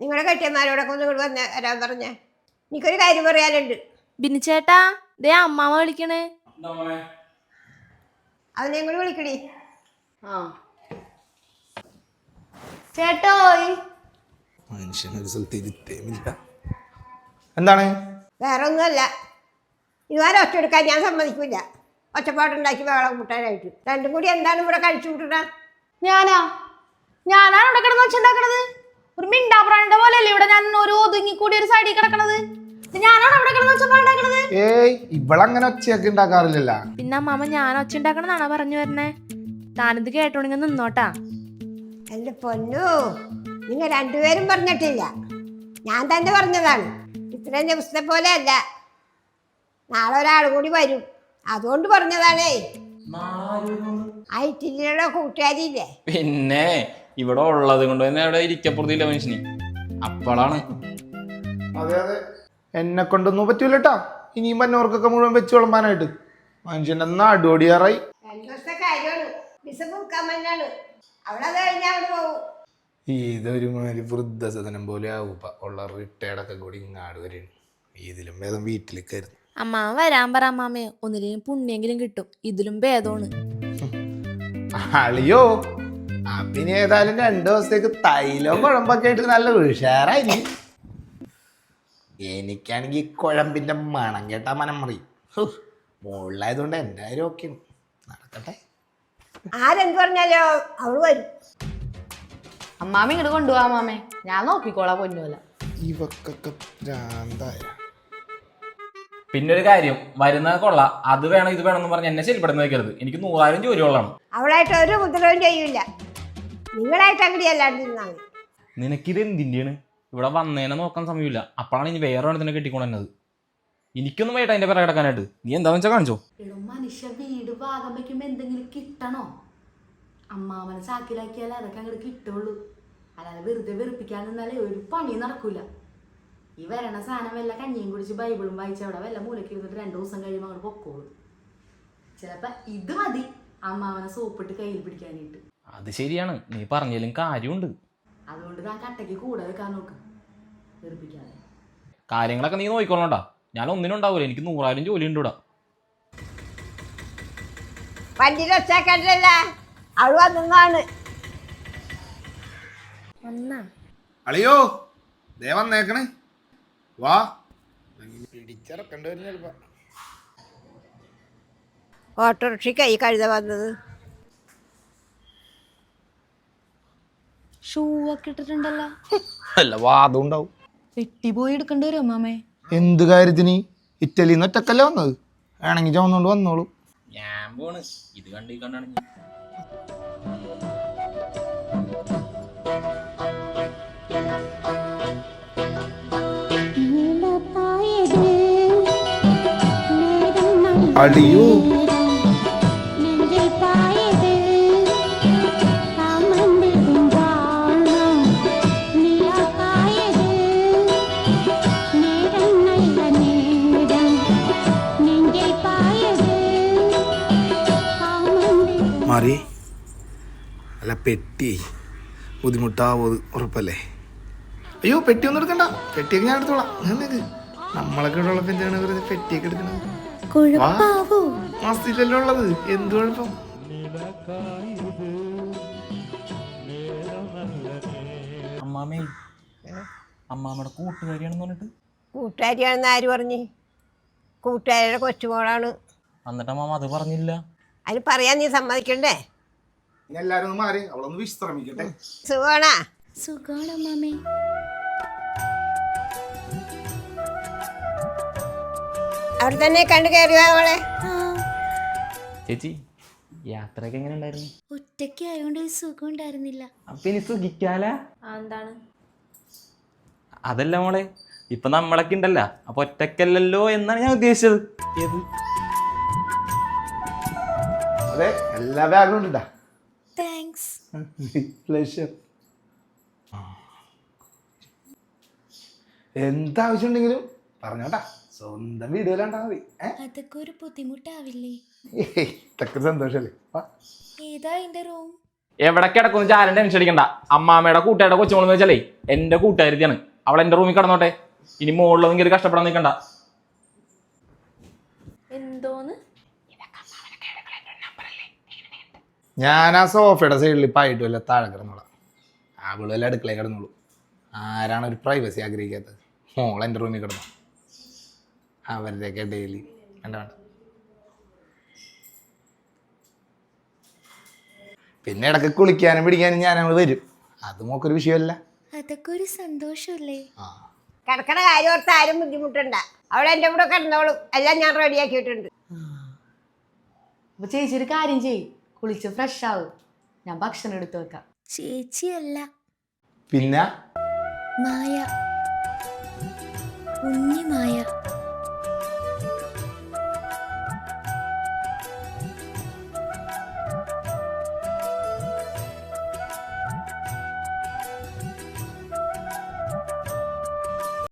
നിങ്ങളുടെ കെട്ടിയന്മാരോടൊക്കെ ഒന്ന് ഇങ്ങോട്ട് വന്ന് വരാൻ പറഞ്ഞ. എനിക്കൊരു കാര്യം പറയാനുണ്ട്. ബിനു ചേട്ടാ ദേ അമ്മാമ വിളിക്കണേ. അതിനെ കൂടി വിളിക്കടി ചേട്ടോയ്. മനുഷ്യനൊരു സ്ഥലത്ത് ഇരുത്തേമില്ല. എന്താണ്? വേറെ ഒന്നുമല്ല ഇതുവരെ ഒറ്റ എടുക്കാൻ ഞാൻ സമ്മതിക്കില്ല ഒറ്റപ്പാടുണ്ടാക്കി വേളം കൂട്ടാനായിട്ട്. രണ്ടും കൂടി എന്താണ് ഇവിടെ കഴിച്ചു കൂട്ടണ ഞാനാ? ഞാനാണ് ഇവിടെ കിടന്ന് വെച്ചിണ്ടാക്കണത് ഒരു മിണ്ടാപ്രാണിന്റെ പോലെയല്ലേ ഇവിടെ ഞാൻ ഒരു ഒതുങ്ങി കൂടി ഒരു സൈഡിൽ കിടക്കണത്? ഞാനാണ് അവിടെ കിടന്ന് വെച്ചപ്പാടുണ്ടാക്കണത് ഏയ് ഇവളങ്ങനെ ഒച്ചയൊക്കെ ഉണ്ടാക്കാറില്ലല്ല. പിന്നെ മാമ ഞാൻ ഒച്ച ഉണ്ടാക്കണമെന്നാണോ പറഞ്ഞു വരണേ താനിത് കേട്ടോണെങ്കിൽ നിന്നോട്ടാ. എന്റെ പൊന്നു നിങ്ങൾ രണ്ടുപേരും പറഞ്ഞിട്ടില്ല. ഞാൻ തന്നെ പറഞ്ഞതാണ്. ഇത്രയും ദിവസത്തെ പോലെ അല്ല. നാളെ ഒരാൾ കൂടി വരും. അതുകൊണ്ട് പറഞ്ഞതാണേ. കൂട്ടുകാരിയില്ലേ? പിന്നെ ഇവിടെ ഉള്ളത് കൊണ്ട് തന്നെ അവിടെ ഇരിക്കപ്പുറത്തില്ല മനുഷ്യന്. അപ്പോഴാണ് അതെ അതെ. എന്നെ കൊണ്ടൊന്നും പറ്റൂലട്ടാ. ഇനിയും പന്നോർക്കൊക്കെ മുഴുവൻ വെച്ച് വിളമ്പാനായിട്ട്. മനുഷ്യന്റെ എന്നാ രണ്ടു ഇതൊരു മാതിരി വൃദ്ധസദനം പോലെ ആവുക ഉള്ള റിട്ടയർഡൊക്കെ കൂടി ഇങ്ങാട് വരെയാണ് ഇതിലും ഭേദം വീട്ടിലേക്കായിരുന്നു അമ്മാമ വരാൻ പറ അമ്മാമേ. ഒന്നിലും പുണ്യെങ്കിലും കിട്ടും. ഇതിലും ഭേദമാണ്. അളിയോ അപ്പിനി ഏതായാലും രണ്ടു ദിവസത്തേക്ക് തൈലവും കുഴമ്പൊക്കെ ആയിട്ട് നല്ല ഉഷാറായി. എനിക്കാണെങ്കിൽ കുഴമ്പിന്റെ മണം കേട്ടാ മനം മറി മുകളിലായതുകൊണ്ട് എന്തായാലും കാര്യം ഓക്കെ നടക്കട്ടെ. ആരെന്ത് പറഞ്ഞാലോ അവൾ വരും. അമ്മാമ ഇങ്ങോട്ട് കൊണ്ടുപോവാ മാമേ ഞാൻ നോക്കിക്കോളാം പൊന്നുമല്ല ഇവക്കൊക്കെ ഭ്രാന്തായ പിന്നെ ഒരു കാര്യം വരുന്ന കൊള്ള. അത് വേണം ഇത് വേണം എന്ന് പറഞ്ഞ് എന്നെ ശരിപ്പെടുന്ന വെക്കരുത്. എനിക്ക് നൂറായിരം ജോലിയുള്ളതാണ് അവളായിട്ട് ഒരു ഉപദ്രവം ചെയ്യൂല. നിങ്ങളായിട്ട് മതി നിനക്കിത് എന്തിന്റെയാണ് ഇവിടെ വന്നേനെ നോക്കാൻ സമയമില്ല. അപ്പോഴാണ് ഇനി വേറെ ഒരെണ്ണത്തിനെ കെട്ടിക്കൊണ്ടുവന്നത് എനിക്കൊന്നും വേണ്ട അതിന്റെ പിറകെ കിടക്കാനായിട്ട്. നീ എന്താ വെച്ചാൽ കാണിച്ചോ. എടോ മനുഷ്യ വീട് ഭാഗം വെക്കുമ്പോ എന്തെങ്കിലും കിട്ടണോ? അമ്മാവനെ ചാക്കിലാക്കിയാലേ അതൊക്കെ അങ്ങോട്ട് കിട്ടുള്ളൂ. അല്ലാതെ വെറുതെ വെറുപ്പിക്കാൻ നിന്നാലേ ഒരു പണി നടക്കൂല. ഈ വരണ സാധനം വല്ല കഞ്ഞിയും കുടിച്ച് ബൈബിളും വായിച്ച് അവിടെ വല്ല മൂലക്ക് ഇരുന്നിട്ട് രണ്ടു ദിവസം കഴിയുമ്പോൾ അങ്ങോട്ട് പൊക്കോളൂ. ചിലപ്പോ ഇത് മതി. അമ്മാവനെ സോപ്പിട്ട് കയ്യിൽ പിടിക്കാനായിട്ട്. അത് ശരിയാണ്. നീ പറഞ്ഞാലും കാര്യമുണ്ട്. അതുകൊണ്ട് താൻ കട്ടയ്ക്ക് കൂടെ വെക്കാൻ നോക്ക്. വെറുപ്പിക്കാതെ. കാര്യങ്ങളൊക്കെ നീ നോക്കിക്കോളണ്ടാ ഞാൻ ഒന്നിനും ഉണ്ടാവൂല. എനിക്ക് നൂറായിരം ജോലി ഉണ്ട് ഇവിടെ. വണ്ടിയിൽ വന്നാണ് അളിയോ ദേ വന്നേക്കണേ. വാ. പിടിച്ചിറക്കണ്ട വരും ചിലപ്പോ. ഓട്ടോറിക്ഷ കൈ കഴുത വന്നത്. ഷൂ ഒക്കെ ഇട്ടിട്ടുണ്ടല്ലോ. അല്ല വാദം ഉണ്ടാവും വെട്ടി പോയി എടുക്കേണ്ടി വരും അമ്മാമേ. എന്ത് കാര്യത്തിന്? ഇറ്റലിന്ന് ഒറ്റക്കല്ലേ വന്നത്? വേണമെങ്കിൽ ചുവന്നുകൊണ്ട് വന്നോളൂ. ഞാൻ പോണ്. ഇത് കണ്ട് ഈ അളിയോ മാറി. അല്ല പെട്ടി. ബുദ്ധിമുട്ടാവോ ഉറപ്പല്ലേ? അയ്യോ പെട്ടി ഒന്നും എടുക്കണ്ട. പെട്ടിയൊക്കെ ഞാൻ എടുത്തോളാം. നമ്മളൊക്കെ ഉള്ള വെറുതെ പെട്ടിയൊക്കെ എടുക്കണത് മാസത്തിലല്ലോ ഉള്ളത് എന്ത് കുഴപ്പം? അമ്മാമേ അമ്മാമ്മയുടെ കൂട്ടുകാരിയാണെന്ന് പറഞ്ഞിട്ട്? കൂട്ടുകാരിയാണെന്ന് ആര് പറഞ്ഞു? കൂട്ടുകാരിയുടെ കൊച്ചുമോളാണ്. എന്നിട്ട് അമ്മാമ അത് പറഞ്ഞില്ല? അതിന് പറയാൻ നീ സമ്മതിക്കണ്ടേ? എല്ലാരും ഒന്ന് മാറി അവളൊന്ന് വിശ്രമിക്കട്ടെ. സുഖമാണാ? സുഖാണ് അമ്മാമേ. അവിടെ തന്നെ കണ്ടു കയറിയോ അവളെ? ചേച്ചി യാത്രയൊക്കെ എങ്ങനെ ഉണ്ടായിരുന്നു? ഒറ്റയ്ക്ക് ആയതുകൊണ്ട് ഒരു സുഖം ഉണ്ടായിരുന്നില്ല. അപ്പൊ ഇനി സുഖിക്കാല എന്താണ്? അതല്ല മോളെ ഇപ്പൊ നമ്മളൊക്കെ ഉണ്ടല്ലോ അപ്പൊ ഒറ്റക്കല്ലല്ലോ എന്നാണ് ഞാൻ ഉദ്ദേശിച്ചത്. ഏത്? അതെ എല്ലാ ബാഗും ഉണ്ടാ? താങ്ക്സ് പ്ലഷർ എന്താവശ്യം ഉണ്ടെങ്കിലും പറഞ്ഞോട്ടാ. സ്വന്തം മതി. ഏഹ് അതൊക്കെ ഒരു ബുദ്ധിമുട്ടാവില്ലേ? ഇതൊക്കെ സന്തോഷല്ലേ? ഏതാ എന്റെ റൂം എവിടെ കിടക്കുന്നു? ചാരൻ ടെൻഷൻ അടിക്കണ്ട. അമ്മാമ്മയുടെ കൂട്ടുകാരുടെ കൊച്ചുമോളെന്ന് വെച്ചാലേ എന്റെ കൂട്ടുകാരിയാണ്. അവൾ എന്റെ റൂമിൽ കിടന്നോട്ടെ. ഇനി മുകളിലൊന്നും കയറി കഷ്ടപ്പെടാൻ നിൽക്കണ്ട. എന്തോന്ന്? ഞാൻ ആ സോഫയുടെ സൈഡിൽ പായിട്ട് വല്ല താഴെ കിടന്നോളാം. അവൾ വല്ല അടുക്കളയിൽ കിടന്നോളൂ. ആരാണ് ഒരു പ്രൈവസി ആഗ്രഹിക്കാത്തത്? മോൾ എന്റെ റൂമിൽ കിടന്നു. അവരുടെയൊക്കെ ഇടയിൽ വേണ്ട വേണ്ട. പിന്നെ ഇടയ്ക്ക് കുളിക്കാനും പിടിക്കാനും ഞാൻ അങ്ങ് വരും. അത് മോക്കൊരു വിഷയമല്ല. അതൊക്കെ ഒരു സന്തോഷമല്ലേ ആ. കിടക്കണ കാര്യം ഓർത്ത് ആരും ബുദ്ധിമുട്ടണ്ട. അവിടെ എന്റെ കൂടെ കിടന്നോളും. എല്ലാം ഞാൻ റെഡിയാക്കിയിട്ടുണ്ട് അപ്പൊ ചേച്ചി ഒരു കാര്യം ചെയ്യ്. കുളിച്ച് ഫ്രഷ് ആവും. ഞാൻ ഭക്ഷണം എടുത്തു വെക്കാം. ചേച്ചി അല്ല പിന്നെ? മായ. ഉണ്ണി മായ.